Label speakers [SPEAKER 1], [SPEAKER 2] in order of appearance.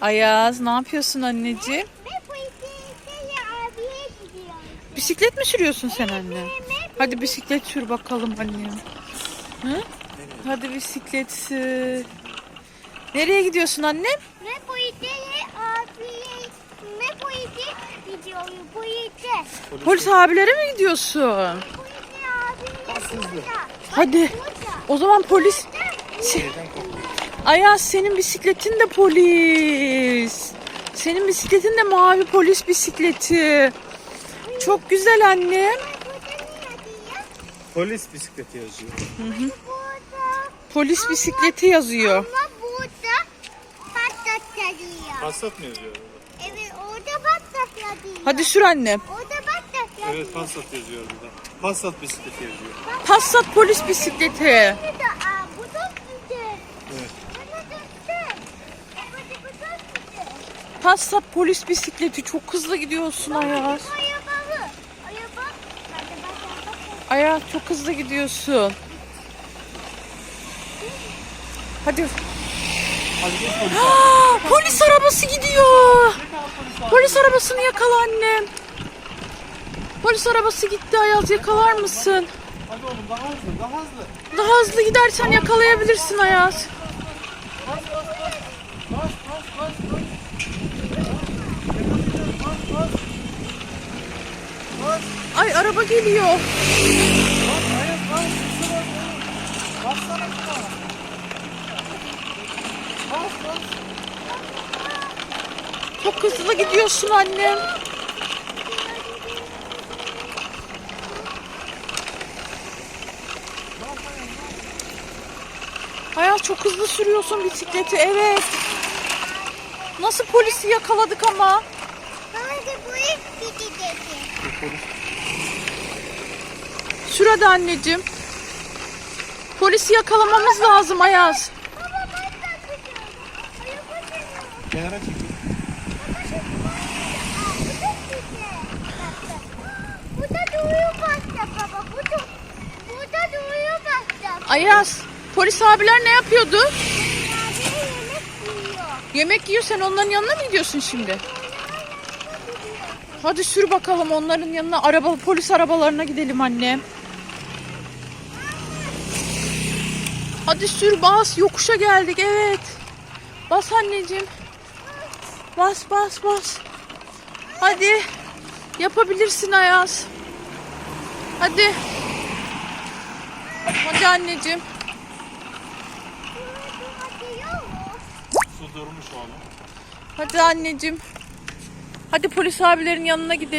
[SPEAKER 1] Ayaz ne yapıyorsun anneciğim?
[SPEAKER 2] Abiye.
[SPEAKER 1] Bisiklet mi sürüyorsun sen anne? Hadi bisiklet sür bakalım annem. Hı? Hadi bisiklet sür. Nereye gidiyorsun annem?
[SPEAKER 2] Abiye.
[SPEAKER 1] Polis abilere mi gidiyorsun?
[SPEAKER 2] Abiye.
[SPEAKER 1] Hadi. O zaman polis... Se- Ayaz senin bisikletin de polis. Senin bisikletin de mavi polis bisikleti. Çok güzel annem.
[SPEAKER 3] Polis bisikleti yazıyor.
[SPEAKER 2] Burada.
[SPEAKER 1] Polis bisikleti yazıyor.
[SPEAKER 2] Ama burada patat yazıyor.
[SPEAKER 3] Passat mı yazıyor?
[SPEAKER 2] Evet orada patat yazıyor.
[SPEAKER 1] Hadi sür annem.
[SPEAKER 2] Orada patat yazıyor.
[SPEAKER 3] Evet Passat yazıyor burada. Passat bisikleti yazıyor.
[SPEAKER 1] Passat polis bisikleti. Passat polis bisikleti. Çok hızlı gidiyorsun Ayaz. Ayaz çok hızlı gidiyorsun. Hadi.
[SPEAKER 3] Hadi geç polis.
[SPEAKER 1] Aa, polis arabası gidiyor. Polis arabasını yakala annem. Polis arabası gitti Ayaz yakalar mısın?
[SPEAKER 3] Hadi oğlum daha hızlı daha hızlı.
[SPEAKER 1] Daha hızlı gidersen yakalayabilirsin Ayaz.
[SPEAKER 3] Bas bas bas. Bas bas. Bas.
[SPEAKER 1] Ay araba geliyor. Çok hızlı gidiyorsun annem. Ayaz çok hızlı sürüyorsun bisikleti. Evet. Nasıl polisi yakaladık ama?
[SPEAKER 2] Hadi bu ilk gidecek.
[SPEAKER 3] Polis.
[SPEAKER 1] Sür hadi anneciğim. Polisi yakalamamız lazım Ayaz.
[SPEAKER 3] Kenara çekil.
[SPEAKER 1] Ayaz, polis abiler ne yapıyordu?
[SPEAKER 2] Yemek yiyor.
[SPEAKER 1] Yemek yiyor sen onların yanına mı gidiyorsun şimdi? Hadi sür bakalım onların yanına. Araba polis arabalarına gidelim anne. Hadi sür bas yokuşa geldik evet. Bas anneciğim. Bas bas bas. Hadi. Yapabilirsin Ayaz. Hadi. Hadi anneciğim.
[SPEAKER 3] Su durmuş oğlum.
[SPEAKER 1] Hadi anneciğim. Hadi polis abilerin yanına gidelim.